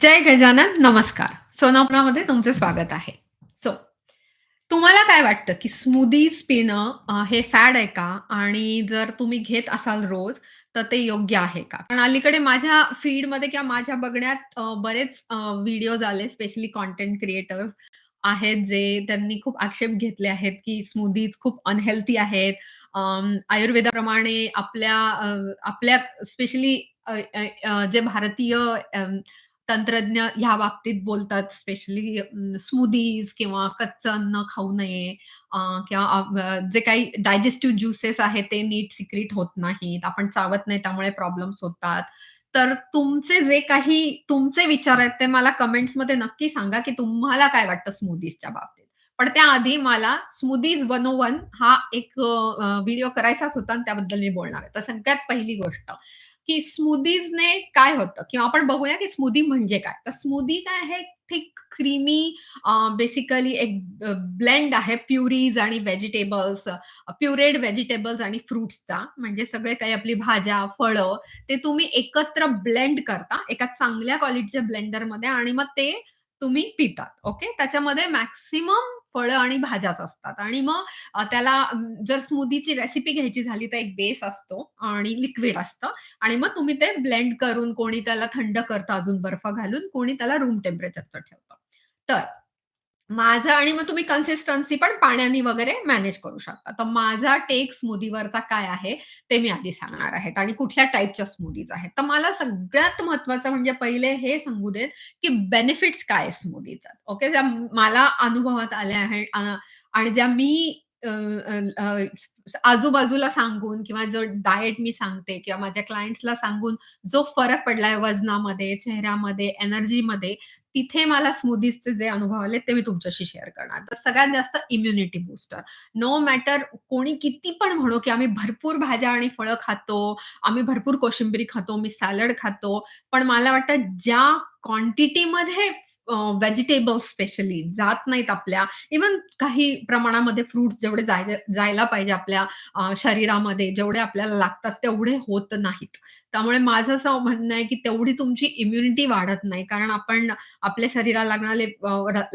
जय गजानन, नमस्कार. सोनापणामध्ये तुमचे स्वागत आहे. सो तुम्हाला काय वाटतं, की स्मूदीज पिणं हे फॅड आहे का? आणि जर तुम्ही घेत असाल रोज, तर ते योग्य आहे का? कारण अलीकडे माझ्या फीडमध्ये किंवा माझ्या बघण्यात बरेच व्हिडिओज आले, स्पेशली कॉन्टेंट क्रिएटर्स आहेत, जे त्यांनी खूप आक्षेप घेतले आहेत, की स्मूदीज खूप अनहेल्थी आहेत. आयुर्वेदाप्रमाणे आपल्या आपल्या स्पेशली जे भारतीय तंत्रज्ञ ह्या बाबतीत बोलतात स्पेशली स्मूदीज किंवा कच्चं अन्न खाऊ नये किंवा जे काही डायजेस्टिव्ह ज्युसेस आहेत ते नीट सिक्रीट होत नाहीत. आपण चावत नाही त्यामुळे प्रॉब्लेम्स होतात. तर तुमचे जे काही तुमचे विचार आहेत ते मला कमेंट्समध्ये नक्की सांगा, की तुम्हाला काय वाटतं स्मूदीजच्या बाबतीत. पण त्याआधी मला स्मूदीज 101 हा एक व्हिडिओ करायचाच होता आणि त्याबद्दल मी बोलणार आहे. तर सगळ्यात पहिली गोष्ट की स्मूदीजने काय होतं किंवा आपण बघूया की स्मूदी म्हणजे काय? तर स्मूदी काय आहे? थिक क्रीमी बेसिकली एक ब्लेंड आहे प्युरीज आणि व्हेजिटेबल्स, प्युरेड व्हेजिटेबल्स आणि फ्रुट्सचा. म्हणजे सगळे काही आपली भाज्या, फळं ते तुम्ही एकत्र ब्लेंड करता एका चांगल्या क्वालिटीच्या ब्लेंडरमध्ये आणि मग ते तुम्ही पितात. ओके. त्याच्यामध्ये मॅक्सिमम फळं आणि भाज्याच असतात आणि मग त्याला जर स्मूदीची रेसिपी घ्यायची झाली तर एक बेस असतो आणि लिक्विड असतं आणि मग तुम्ही ते ब्लेंड करून कोणी त्याला थंड करतं अजून बर्फ घालून, कोणी त्याला रूम टेम्परेचरचं ठेवतं. तर माझं आणि मग तुम्ही कन्सिस्टन्सी पण पाण्याने वगैरे मॅनेज करू शकता. तर माझा टेक स्मूदीवरचा काय आहे, ते मी आधी सांगणार आहेत आणि कुठल्या टाइपच्या स्मूदीज आहेत. तर मला सगळ्यात महत्वाचं म्हणजे पहिले हे सांगू देत, की बेनिफिट्स काय आहे स्मूदीचा. ओके. ज्या मला अनुभवात आल्या आहेत आणि ज्या मी आजूबाजूला सांगून किंवा जो डाएट मी सांगते किंवा माझ्या क्लायंट्सला सांगून जो फरक पडलाय वजनामध्ये, चेहऱ्यामध्ये, एनर्जीमध्ये, तिथे मला स्मूदीजचे जे अनुभव आले ते मी तुमच्याशी शेअर करणार. तर सगळ्यात जास्त इम्युनिटी बूस्टर. नो मॅटर कोणी किती पण म्हणू की आम्ही भरपूर भाज्या आणि फळं खातो, आम्ही भरपूर कोशिंबिरी खातो, मी सॅलड खातो. पण मला वाटतं ज्या क्वांटिटीमध्ये व्हेजिटेबल व्हेजिटेबल्स स्पेशली जात नाहीत आपल्या, इव्हन काही प्रमाणामध्ये फ्रुट्स जेवढे जाय जायला पाहिजे आपल्या शरीरामध्ये, जेवढे आपल्याला लागतात तेवढे होत नाहीत. त्यामुळे माझं असं म्हणणं आहे, की तेवढी तुमची इम्युनिटी वाढत नाही. कारण आपण आपल्या शरीराला लागणारे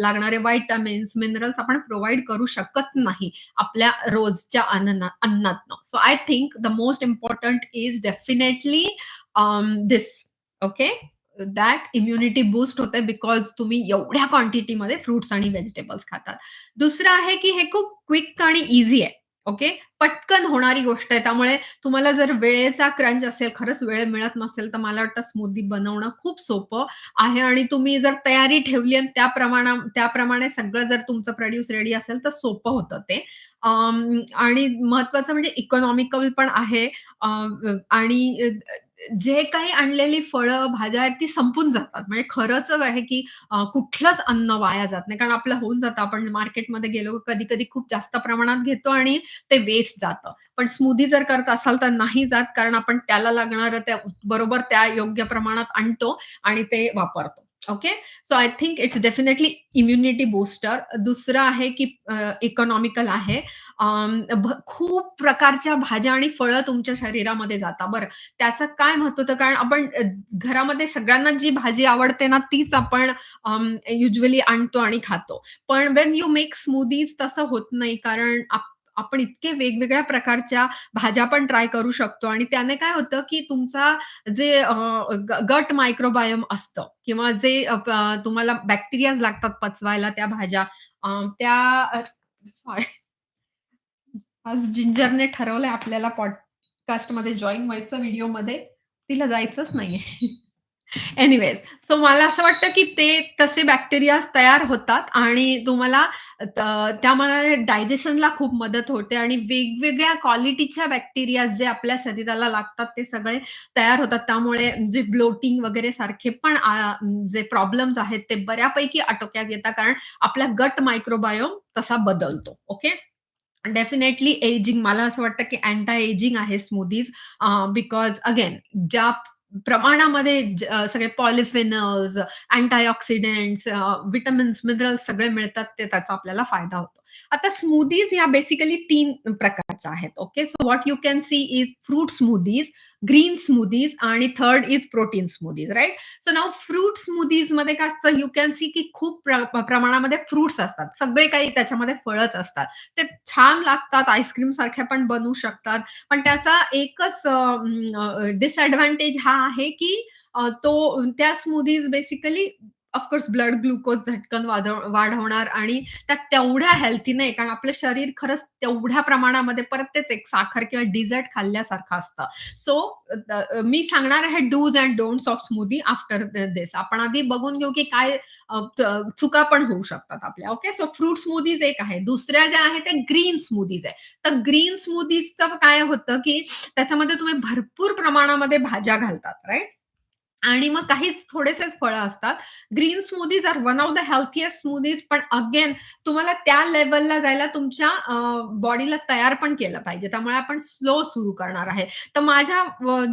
लागणारे व्हायटामिन्स मिनरल्स आपण प्रोव्हाइड करू शकत नाही आपल्या रोजच्या अन्ना अन्नातनं. So I think the most important is definitely this okay. That immunity boost होते बिकॉज तुम्ही एवढ्या क्वांटिटीमध्ये फ्रुट्स आणि व्हेजिटेबल्स खातात. दुसरं आहे, की हे खूप क्विक आणि इझी आहे. ओके. पटकन होणारी गोष्ट आहे. त्यामुळे तुम्हाला जर वेळेचा क्रंच असेल, खरंच वेळ मिळत नसेल, तर मला वाटतं स्मूदी बनवणं खूप सोपं आहे आणि तुम्ही जर तयारी ठेवली आणि त्या प्रमाणा त्याप्रमाणे सगळं जर तुमचं प्रोड्यूस रेडी असेल, तर सोपं होतं ते. आणि महत्वाचं म्हणजे इकॉनॉमिकल पण आहे आणि जे काही आणलेली फळं, भाज्या आहेत ती संपून जातात. म्हणजे खरंच आहे, की कुठलंच अन्न वाया जात नाही. कारण आपलं होऊन जातं. आपण मार्केटमध्ये गेलो कधी-कधी खूप जास्त प्रमाणात घेतो आणि ते वेस्ट जातं. पण स्मूदी जर करत असाल तर नाही जात कारण आपण त्याला लागणारं त्या बरोबर त्या योग्य प्रमाणात आणतो आणि ते वापरतो. Okay. So I think it's definitely immunity booster. दुसरं आहे, की इकॉनॉमिकल आहे. खूप प्रकारच्या भाज्या आणि फळं तुमच्या शरीरामध्ये जातात बरं. त्याचं काय महत्त्व होतं कारण आपण घरामध्ये सगळ्यांना जी भाजी आवडते ना, तीच आपण युजली आणतो आणि खातो. पण वेन यू मेक स्मूदीज तसं होत नाही कारण आपण इतके वेगवेगळ्या प्रकारच्या भाज्या पण ट्राय करू शकतो आणि त्याने काय होतं, की तुमचा जे गट मायक्रोबायम असतं किंवा जे तुम्हाला बॅक्टेरियाज लागतात पचवायला त्या भाज्या त्या आज जिंजरने ठरवलंय आपल्याला पॉडकास्टमध्ये जॉईन व्हायचं व्हिडिओमध्ये. तिला जायचंच नाहीये. एनिवेज सो मला असं वाटतं, की ते तसे बॅक्टेरियाज तयार होतात आणि तुम्हाला त्यामुळे डायजेशनला खूप मदत होते आणि वेगवेगळ्या क्वालिटीच्या बॅक्टेरियाज जे आपल्या शरीराला लागतात ते सगळे तयार होतात. त्यामुळे जे ब्लोटिंग वगैरे सारखे पण जे प्रॉब्लेम्स आहेत ते बऱ्यापैकी आटोक्यात येतात. कारण आपला गट मायक्रोबायोम तसा बदलतो. ओके. डेफिनेटली एजिंग मला असं वाटतं, की अँटा एजिंग आहे स्मूदीज बिकॉज अगेन ज्या प्रमाणामध्ये सगळे पॉलिफिनल्स अँटी-ऑक्सिडंट्स, विटामिन्स, मिनरल्स सगळे मिळतात ते त्याचा आपल्याला फायदा होतो. आता स्मूदीज ह्या बेसिकली तीन प्रकारच्या आहेत. Okay. So what you can see is fruit smoothies, green smoothies आणि third is protein smoothies right so now fruit स्मूदीजमध्ये काय असतं यू कॅन सी की खूप प्रमाणामध्ये फ्रुट्स असतात सगळे काही त्याच्यामध्ये फळच असतात ते छान लागतात आईस्क्रीम सारख्या पण बनवू शकतात पण त्याचा एकच डिसएडव्हान्टेज हा आहे की तो त्या smoothies basically of course blood glucose झटकन वाढवणार आणि त्या तेवढ्या हेल्थी नाही कारण आपलं शरीर खरंच तेवढ्या प्रमाणामध्ये परत तेच एक साखर किंवा डिझर्ट खाल्ल्यासारखं असतं. सो मी सांगणार आहे dos and don'ts of smoothie after this आपण आधी बघून घेऊ की काय चुका पण होऊ शकतात आपल्या. ओके सो फ्रूट स्मूदीज एक आहे. दुसऱ्या ज्या आहेत त्या ग्रीन स्मूदीज आहे. तर ग्रीन स्मूदीजचं काय होतं की त्याच्यामध्ये तुम्ही भरपूर प्रमाणामध्ये भाज्या घालतात राईट आणि मग काहीच थोडेसेच फळं असतात. Green smoothies are one of the healthiest smoothies पण अगेन तुम्हाला त्या लेवलला जायला तुमच्या बॉडीला तयार पण केलं पाहिजे. त्यामुळे आपण स्लो सुरू करणार आहे. तर माझ्या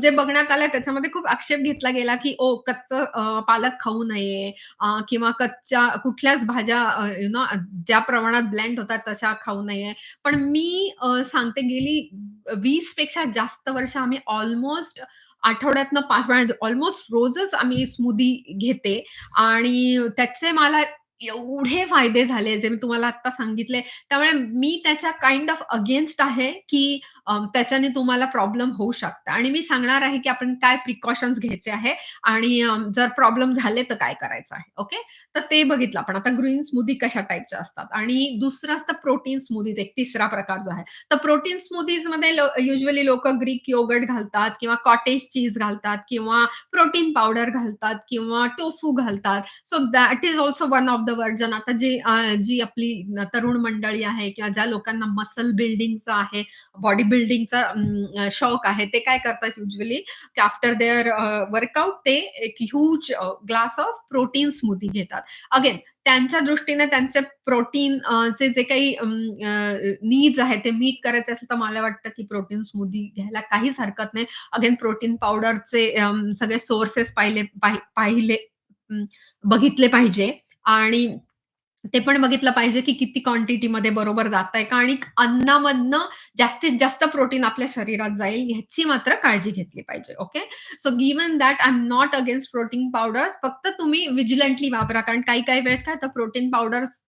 जे बघण्यात आलंय त्याच्यामध्ये खूप आक्षेप घेतला गेला, की ओ कच्चं पालक खाऊ नये किंवा कच्च्या कुठल्याच भाज्या यु नो ज्या प्रमाणात ब्लेंड होतात तशा खाऊ नये. पण मी सांगते गेली वीसपेक्षा जास्त वर्ष आम्ही ऑलमोस्ट आठवड्यातनं पाच वेळा ऑलमोस्ट रोजच आम्ही स्मूदी घेते आणि त्याचे मला एवढे फायदे झाले जे मी तुम्हाला आता सांगितले. त्यामुळे मी त्याच्या काइंड ऑफ अगेन्स्ट आहे, की त्याच्याने तुम्हाला प्रॉब्लेम होऊ शकता आणि मी सांगणार आहे, की आपण काय प्रिकॉशन्स घ्यायचे आहे आणि जर प्रॉब्लेम झाले तर काय करायचं आहे. ओके. तर ते बघितलं आपण. आता ग्रीन स्मूदी कशा टाइपच्या असतात आणि दुसरं असतं प्रोटीन स्मूदीज एक तिसरा प्रकार जो आहे. तर प्रोटीन स्मूदीजमध्ये युजली लोक ग्रीक योगर्ट घालतात किंवा कॉटेज चीज घालतात किंवा प्रोटीन पावडर घालतात किंवा टोफू घालतात. So that is also one of the version आता जी जी आपली तरुण मंडळी आहे किंवा ज्या लोकांना मसल बिल्डिंगचा आहे, बॉडी बिल्डिंगचा शौक आहे, ते काय करतात युजली आफ्टर देअर वर्कआउट ते एक huge glass of protein smoothie घेतात. अगेन त्यांच्या दृष्टीने त्यांचे प्रोटीन चे जे काही नीड्स आहेत ते मीट करायचे असेल तर मला वाटतं की प्रोटीन स्मूदी घ्यायला काहीच हरकत नाही. अगेन प्रोटीन पावडरचे सगळे सोर्सेस पाहिले पाहि पाहिले बघितले पाहिजे आणि ते पण बघितलं पाहिजे, की किती क्वांटिटीमध्ये बरोबर जातंय का आणि अन्नामधनं जास्तीत जास्त प्रोटीन आपल्या शरीरात जाईल ह्याची मात्र काळजी घेतली पाहिजे. Okay. So given that I am not against protein powder फक्त तुम्ही विजिलंटली वापरा. कारण काही-काही वेळेस काय तर प्रोटीन पावडर्स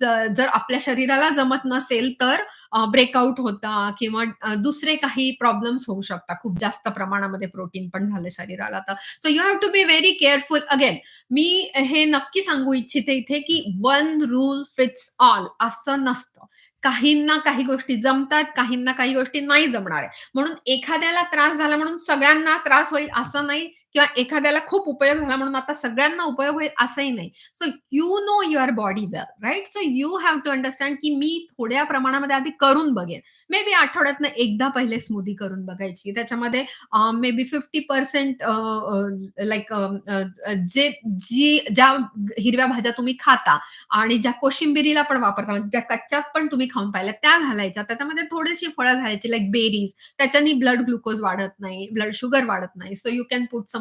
जर आपल्या शरीराला जमत नसेल तर ब्रेकआउट होता किंवा दुसरे काही प्रॉब्लेम्स होऊ शकतात. खूप जास्त प्रमाणामध्ये प्रोटीन पण झालं शरीराला तर. So you have to be very careful. Again मी हे नक्की सांगू इच्छिते इथे, की वन रूल फिट्स ऑल असं नसतं. काहींना काही गोष्टी जमतात, काहींना काही गोष्टी नाही जमणार आहे. म्हणून एखाद्याला त्रास झाला म्हणून सगळ्यांना त्रास होईल असं नाही किंवा एखाद्याला खूप उपयोग झाला म्हणून आता सगळ्यांना उपयोग होईल असंही नाही. So you know your body well, right so you have to understand, की मी थोड्या प्रमाणामध्ये आधी करून बघेन. मे बी आठवड्यातनं एकदा पहिले स्मूदी करून बघायची. त्याच्यामध्ये maybe fifty percent like जे जी ज्या हिरव्या भाज्या तुम्ही खाता आणि ज्या कोशिंबिरीला पण वापरता म्हणजे ज्या कच्च्यात पण तुम्ही खाऊन पाहिल्या त्या घालायच्या. त्याच्यामध्ये थोडीशी फळं घालायची लाईक बेरीज त्याच्यानी ब्लड ग्लुकोज वाढत नाही, ब्लड शुगर वाढत नाही. So you can put some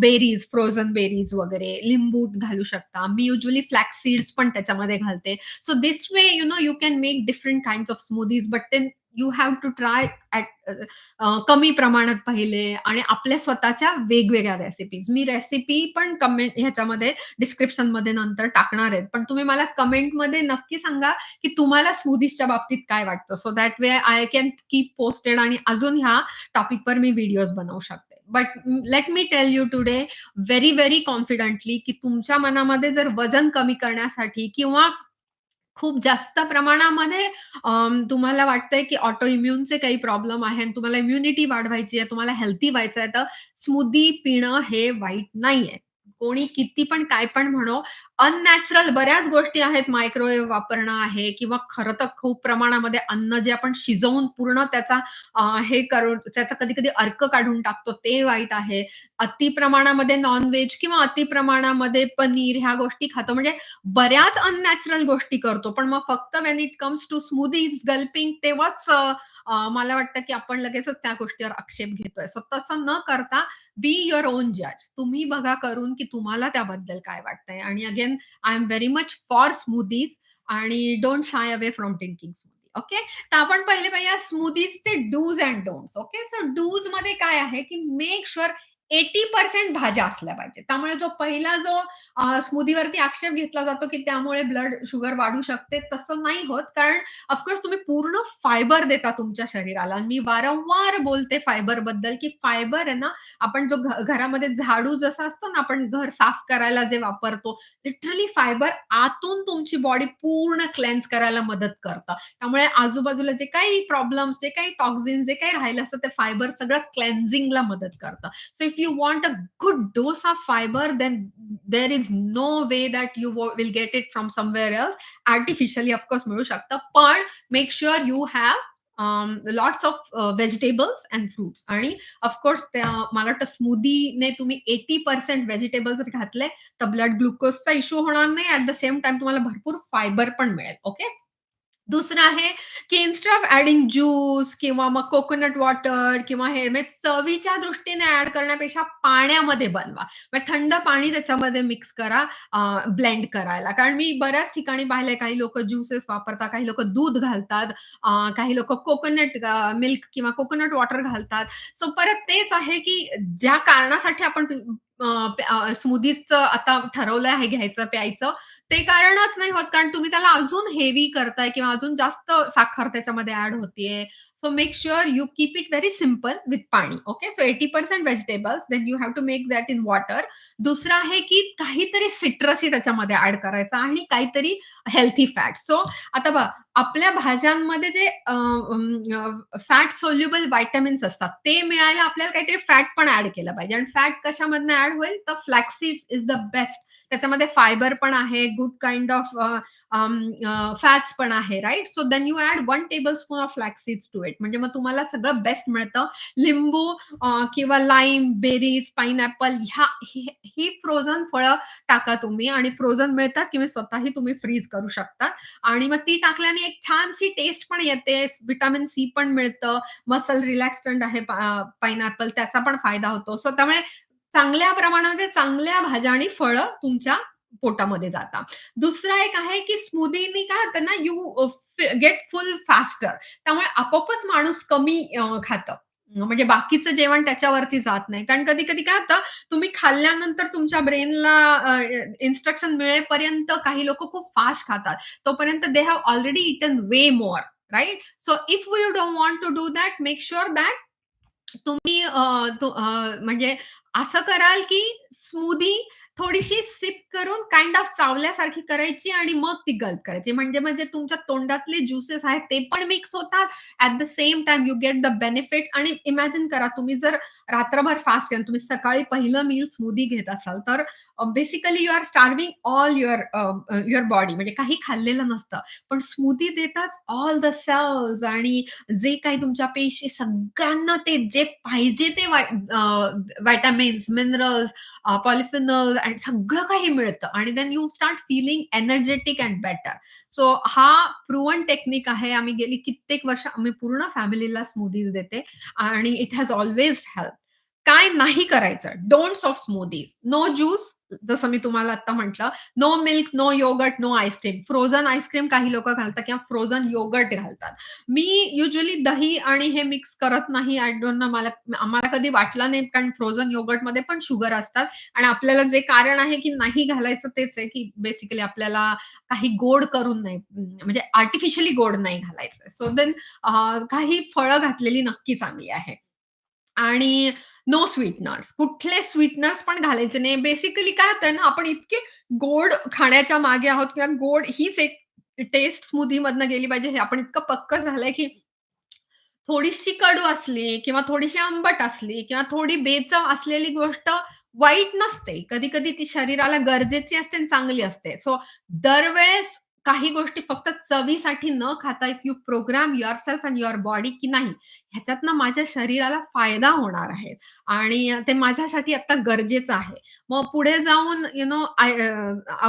berries, frozen berries वगैरे, लिंबू घालू शकता. मी युजली फ्लॅक्स सीड्स पण त्याच्यामध्ये घालते. So this way you know you can make different kind of smoothies but then you have to try कमी प्रमाणात पहिले आणि आपल्या स्वतःच्या वेगवेगळ्या रेसिपीज. मी रेसिपी पण कमेंट ह्याच्यामध्ये डिस्क्रिप्शनमध्ये नंतर टाकणार आहेत. पण तुम्ही मला कमेंटमध्ये नक्की सांगा, की तुम्हाला स्मूदीजच्या बाबतीत काय वाटतं? So that way I can keep posted आणि अजून ह्या टॉपिकवर मी व्हिडिओज बनवू शकते. But let me tell you today very, very confidently, की तुमच्या मनामध्ये जर वजन कमी करण्यासाठी किंवा खूप जास्त प्रमाणामध्ये तुम्हाला वाटतंय की ऑटो इम्यूनचे काही प्रॉब्लेम आहे आणि तुम्हाला इम्युनिटी वाढवायची आहे, तुम्हाला हेल्थी व्हायचं आहे, तर स्मूदी पिणं हे वाईट नाहीये. कोणी किती पण काय पण म्हणो, अननॅचरल बऱ्याच गोष्टी आहेत. मायक्रोवेव्ह वापरणं आहे किंवा खरं तर खूप प्रमाणामध्ये अन्न जे आपण शिजवून पूर्ण त्याचा हे करून त्याचा कधी-कधी अर्क काढून टाकतो, ते वाईट आहे. अति प्रमाणामध्ये नॉनव्हेज किंवा अति प्रमाणामध्ये पनीर ह्या गोष्टी खातो. म्हणजे बऱ्याच अननॅचरल गोष्टी करतो. पण मग फक्त when it comes to smoothies, gulping तेव्हाच मला वाटतं की आपण लगेचच त्या गोष्टीवर आक्षेप घेतोय. सो तसं न करता बी युअर ओन जज. तुम्ही बघा करून की तुम्हाला त्याबद्दल काय वाटतंय आणि again I am very much for smoothies आणि don't shy away from drinking smoothie. Okay. तर आपण पहिले पाहिजे स्मूदीजचे dos and don'ts. Okay. So डूजमध्ये काय आहे, की मेक शुअर 80% भाज्या असल्या पाहिजेत. त्यामुळे जो पहिला जो स्मूदीवरती आक्षेप घेतला जातो, की त्यामुळे ब्लड शुगर वाढू शकते, तसं नाही होत. कारण ऑफकोर्स तुम्ही पूर्ण फायबर देता तुमच्या शरीराला. मी वारंवार बोलते फायबरबद्दल की फायबर आहे ना, आपण जो घरामध्ये झाडू जसा असतो ना, आपण घर साफ करायला जे वापरतो, लिटरली फायबर आतून तुमची बॉडी पूर्ण क्लेन्स करायला मदत करतं. त्यामुळे आजूबाजूला जे काही प्रॉब्लेम्स, जे काही टॉक्झिन जे काही राहिलं असतं, ते फायबर सगळं क्लेन्झिंगला मदत करतं. So if you want a good dose of fiber, then there is no way that you wo- will get it from somewhere else. Artificially, of course, मिळू शकतं. पण make sure you have um, lots of uh, vegetables and fruits. आणि of course त्या मला वाटतं स्मूदीने तुम्ही 80% vegetables घातले तर ब्लड ग्लुकोजचा इश्यू होणार नाही. ॲट द सेम टाइम तुम्हाला भरपूर फायबर पण मिळेल. ओके. दुसरं आहे, की इन्स्टेड ऑफ ऍडिंग ज्यूस किंवा मग कोकोनट वॉटर किंवा हे म्हणजे चवीच्या दृष्टीने ऍड करण्यापेक्षा पाण्यामध्ये बनवा. मग थंड पाणी त्याच्यामध्ये मिक्स करा ब्लेंड करायला. कारण मी बऱ्याच ठिकाणी पाहिले काही लोक ज्युसेस वापरतात, काही लोक दूध घालतात, काही लोक कोकोनट मिल्क किंवा कोकोनट वॉटर घालतात. सो परत तेच आहे, की ज्या कारणासाठी आपण स्मूदीजचं आता ठरवलं आहे घ्यायचं, प्यायचं, ते कारणच नाही होत, कारण तुम्ही त्याला अजून हेवी करताय किंवा अजून जास्त साखर त्याच्यामध्ये ऍड होतीये. So make sure you keep it very simple with पाणी. Okay. So 80% vegetables, then you have to make that in water. दुसरं आहे, की काहीतरी सिट्रसही त्याच्यामध्ये ऍड करायचं आणि काहीतरी हेल्थी फॅट. सो आता बघ आपल्या भाज्यांमध्ये जे फॅट सोल्युबल व्हिटॅमिन्स असतात, ते मिळायला आपल्याला काहीतरी फॅट पण ऍड केलं पाहिजे आणि फॅट कशामधनं ऍड होईल? तर फ्लॅक्सीड्स इज द बेस्ट. त्याच्यामध्ये फायबर पण आहे, गुड काइंड ऑफ फॅट्स पण आहे, right so then you add one tablespoon of flaxseeds to it. म्हणजे मग तुम्हाला सगळं बेस्ट मिळतं. लिंबू किंवा लाईम, बेरीज, पाइनएपल ह्या ही फ्रोझन फळं टाका तुम्ही आणि फ्रोझन मिळतात किंवा स्वतःही तुम्ही फ्रीज करू शकता आणि मग ती टाकल्याने एक छानशी टेस्ट पण येते. विटामिन सी पण मिळतं. मसल रिलॅक्सटंट आहे पाइनएपल त्याचा पण फायदा होतो. सो त्यामुळे चांगल्या प्रमाणामध्ये चांगल्या भाज्या आणि फळं तुमच्या पोटामध्ये जातात. दुसरा एक आहे, की स्मूदीनी काय होतं ना, यू गेट फुल फास्टर. त्यामुळे आपोआपच माणूस कमी खातं. म्हणजे बाकीचं जेवण त्याच्यावरती जात नाही. कारण कधी-कधी काय होतं, तुम्ही खाल्ल्यानंतर तुमच्या ब्रेनला इन्स्ट्रक्शन मिळेपर्यंत काही लोक खूप फास्ट खातात. तोपर्यंत they have already eaten way more, right so if you don't want to do that, make sure that तुम्ही म्हणजे असं कराल, की स्मूदी थोडीशी सिप करून काइंड ऑफ चावल्यासारखी करायची आणि मग ती गल्प करायची. म्हणजे म्हणजे तुमच्या तोंडातले ज्युसेस आहेत ते पण मिक्स होतात. At the same time you get the benefits आणि इमॅजिन करा तुम्ही जर रात्रभर फास्ट केलं तुम्ही सकाळी पहिलं मील स्मूदी घेत असाल, तर basically you are starving all your your body म्हणजे काही खाल्लेलं नसतं. पण स्मूदी देताच ऑल द सेल्स आणि जे काही तुमच्या पेशी सगळ्यांना ते जे पाहिजे ते व्हिटॅमिन्स, मिनरल्स, पॉलिफिनल्स आणि सगळं काही मिळतं आणि then you start feeling energetic and better. So हा प्रुवन टेक्निक आहे. आम्ही गेली कित्येक वर्ष आम्ही पूर्ण फॅमिलीला स्मूदीज देते आणि इट हॅज ऑल्वेज हेल्प काय नाही करायचं? Don'ts of smoothies. No juice जसं मी तुम्हाला आता म्हटलं. No milk, no yogurt, no ice cream. Frozen ice cream काही लोक घालतात किंवा फ्रोझन योगर्ट घालतात. मी युज्युअली दही आणि हे मिक्स करत नाही. आय डोंट नो मला आम्हाला कधी वाटलं नाही कारण फ्रोझन योगर्टमध्ये पण शुगर असतात आणि आपल्याला जे कारण आहे, की नाही घालायचं तेच आहे, की बेसिकली आपल्याला काही गोड करून नाही म्हणजे आर्टिफिशियली गोड नाही घालायचं. सो देन काही फळं घातलेली नक्की चांगली आहे. आणि नो स्वीटनर्स. कुठले स्वीटनर्स पण घालायचे नाही. बेसिकली काय होतं ना, आपण इतके गोड खाण्याच्या मागे आहोत किंवा गोड हीच एक टेस्ट स्मूदी मधनं गेली पाहिजे हे आपण इतकं पक्क झालंय, की थोडीशी कडू असली किंवा थोडीशी आंबट असली किंवा थोडी बेचव असलेली गोष्ट वाईट नसते. कधी-कधी ती शरीराला गरजेची असते आणि चांगली असते. सो दरवेळेस काही गोष्टी फक्त चवीसाठी न खाता if you program yourself and your body की नाही, ह्याच्यातनं माझ्या शरीराला फायदा होणार आहे आणि ते माझ्यासाठी आता गरजेचं आहे. मग पुढे जाऊन यु नो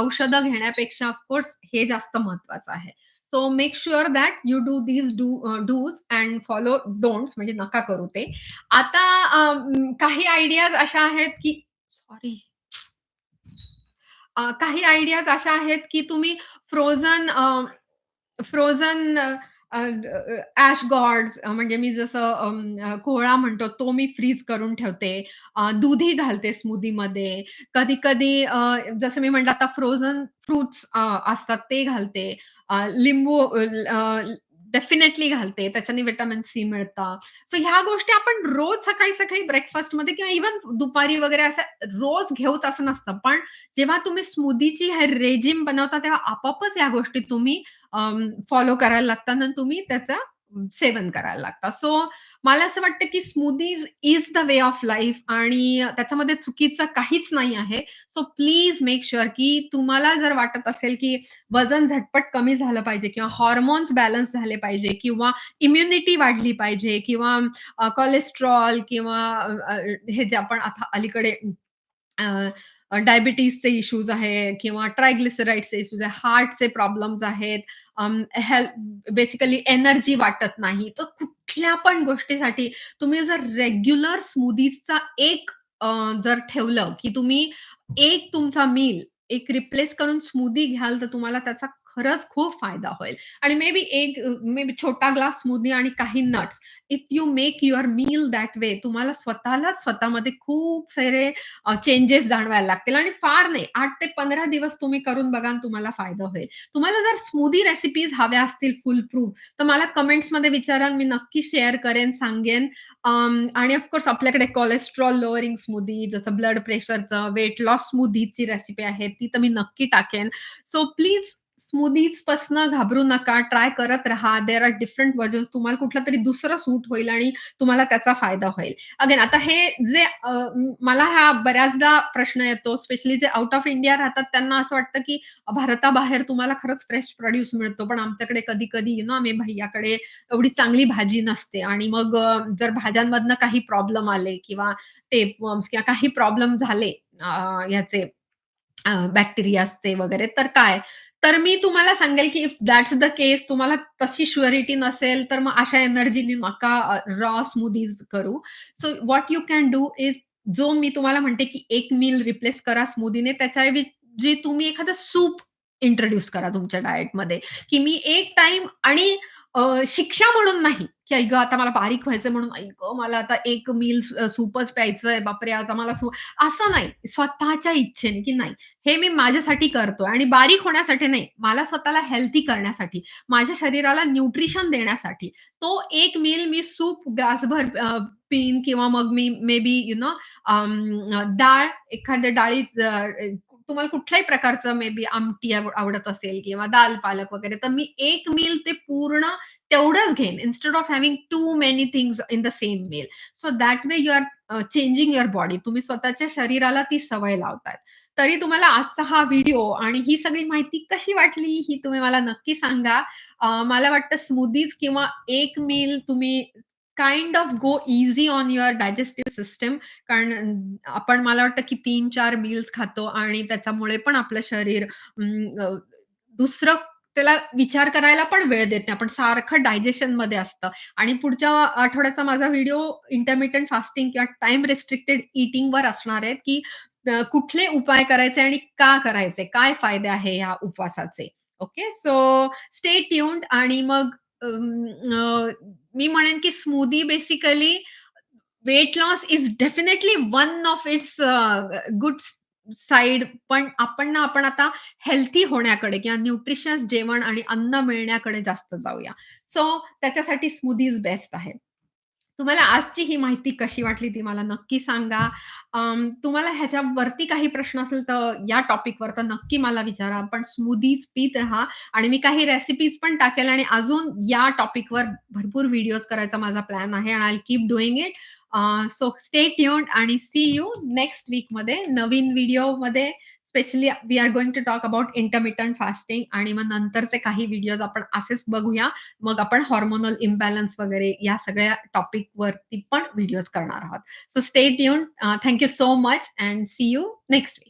औषधं घेण्यापेक्षा ऑफकोर्स हे जास्त महत्वाचं आहे. So make sure that you do these do dos and follow don'ts म्हणजे नका करू ते. आता काही आयडियाज अशा आहेत, की सॉरी काही आयडियाज अशा आहेत, की तुम्ही फ्रोझन फ्रोझन ॲश गॉड्स म्हणजे मी जसं कोहळा म्हणतो तो मी फ्रीज करून ठेवते. दुधी घालते स्मूदीमध्ये. कधी-कधी जसं मी म्हणलं आता फ्रोझन फ्रुट्स असतात ते घालते. लिंबू डेफिनेटली घालते. त्याच्याने व्हिटॅमिन सी मिळतं. सो ह्या गोष्टी आपण रोज सकाळी-सकाळी ब्रेकफास्टमध्ये किंवा इव्हन दुपारी वगैरे असं रोज घेऊच असं नसतं. पण जेव्हा तुम्ही स्मूदीची हे रेजिम बनवता तेव्हा आपापच या गोष्टी तुम्ही फॉलो करायला लागतात आणि तुम्ही त्याचं सेवन करायला लागतं सो मला असं वाटतं, की smoothies is the way of life आणि त्याच्यामध्ये चुकीचं काहीच नाही आहे. सो प्लीज मेक शुअर, की तुम्हाला जर वाटत असेल, की वजन झटपट कमी झालं पाहिजे किंवा हॉर्मोन्स बॅलन्स झाले पाहिजे किंवा इम्युनिटी वाढली पाहिजे किंवा कोलेस्ट्रॉल किंवा हे जे आपण आता अलीकडे डायबिटीजचे इश्यूज आहे किंवा ट्रायग्लिसराईडचे इश्यूज आहे, हार्टचे प्रॉब्लेम्स आहेत, बेसिकली एनर्जी वाटत नाही. तर कुठल्या पण गोष्टीसाठी तुम्ही जर रेग्युलर स्मूदीजचा एक जर ठेवलं, की तुम्ही एक तुमचा मील एक रिप्लेस करून स्मूदी घ्याल, तर तुम्हाला त्याचा खरंच खूप फायदा होईल. आणि मे बी एक मे बी छोटा ग्लास स्मूदी आणि काही nuts. If you make your meal that way तुम्हाला स्वतःलाच स्वतःमध्ये खूप सारे चेंजेस जाणवायला लागतील आणि फार नाही आठ ते 15 दिवस तुम्ही करून बघा तुम्हाला फायदा होईल. तुम्हाला जर स्मूदी रेसिपीज हव्या असतील फुल प्रूफ, तर मला कमेंट्समध्ये विचारा. मी नक्की शेअर करेन, सांगेन. आणि ऑफकोर्स आपल्याकडे कोलेस्ट्रॉल लोअरिंग स्मूदी, जसं ब्लड प्रेशरचं, वेट लॉस स्मूदीची रेसिपी आहे, ती तर मी नक्की टाकेन. सो प्लीज स्मूदीजपासनं घाबरू नका. ट्राय करत राहा. देअर आर डिफरंट वर्जन तुम्हाला कुठलंतरी दुसरं सूट होईल आणि तुम्हाला त्याचा फायदा होईल. अगेन आता हे जे मला हा बऱ्याचदा प्रश्न येतो, स्पेशली जे आउट ऑफ इंडिया राहतात त्यांना असं वाटतं, की भारताबाहेर तुम्हाला खरंच फ्रेश प्रोड्यूस मिळतो. पण आमच्याकडे कधी-कधी यु नो आम्ही भैयाकडे एवढी चांगली भाजी नसते आणि मग जर भाज्यांमधनं काही प्रॉब्लेम आले किंवा टेपवर्म्स किंवा काही प्रॉब्लेम झाले याचे बॅक्टेरियाचे वगैरे तर काय? तर मी तुम्हाला सांगेल, की इफ दॅट्स द केस तुम्हाला तशी शुअरिटी नसेल, तर मग अशा एनर्जीनी नका रॉ स्मूदीज करू. So what you can do is जो मी तुम्हाला म्हणते, की एक मील रिप्लेस करा स्मूदीने. त्याच्याऐवजी तुम्ही एखादा सूप इंट्रोड्यूस करा तुमच्या डायटमध्ये, की मी एक टाइम आणि शिक्षा म्हणून नाही, की "आई आता मला बारीक व्हायचंय म्हणून आई मला आता एक मील सूपच प्यायचंय. बापरे! आता मला असं नाही. स्वतःच्या इच्छेने, की नाही हे मी माझ्यासाठी करतोय आणि बारीक होण्यासाठी नाही, मला स्वतःला हेल्थी करण्यासाठी, माझ्या शरीराला न्यूट्रिशन देण्यासाठी. तो एक मील मी सूप ग्लासभर पिन किंवा मग मी मे बी यु नो अं, डाळ, एखाद्या डाळी तुम्हाला कुठल्याही प्रकारचं मे बी आमटी आवडत असेल किंवा दाल पालक वगैरे, तर मी एक मील ते पूर्ण तेवढंच घेईन instead of having too many things in the same meal. So that way you are changing your body. तुम्ही स्वतःच्या शरीराला ती सवय लावतात तरी तुम्हाला आजचा हा व्हिडिओ आणि ही सगळी माहिती कशी वाटली, ही तुम्ही मला नक्की सांगा. मला वाटतं स्मूदीज किंवा एक मील तुम्ही kind of go easy on your digestive system. कारण आपण मला वाटतं, की 3-4 मील्स खातो आणि त्याच्यामुळे पण आपलं शरीर दुसरं त्याला विचार करायला पण वेळ देत नाही. आपण सारखं डायजेशनमध्ये असतं आणि पुढच्या आठवड्याचा माझा व्हिडिओ इंटरमिटेंट फास्टिंग किंवा टाइम रिस्ट्रिक्टेड इटिंग वर असणार आहेत की कुठले उपाय करायचे आणि का करायचे? काय फायदे आहे ह्या उपवासाचे? ओके. सो स्टे ट्यून्ड आणि मग मी म्हणेन की smoothie basically weight loss is definitely one of its good side पण आपण ना आपण आता हेल्थी होण्याकडे किंवा न्यूट्रिशियस जेवण आणि अन्न मिळण्याकडे जास्त जाऊया. सो त्याच्यासाठी स्मूदीज बेस्ट आहे. तुम्हाला आजची ही माहिती कशी वाटली ती मला नक्की सांगा. तुम्हाला ह्याच्यावरती काही प्रश्न असेल तर या टॉपिकवर तर नक्की मला विचारा. पण स्मूदीज पीत राहा आणि मी काही रेसिपीज पण टाकेल आणि अजून या टॉपिकवर भरपूर व्हिडिओज करायचा माझा प्लॅन आहे आणि I keep doing it. So stay tuned आणि सी यू नेक्स्ट वीकमध्ये नवीन व्हिडिओमध्ये specially we are going to talk about intermittent fasting आणि मग नंतरचे काही व्हिडिओज आपण असेच बघूया. मग आपण हॉर्मोनल इम्बॅलन्स वगैरे या सगळ्या टॉपिकवरती पण व्हिडिओज करणार आहोत. So stay tune thank you thank you so much and see you next week.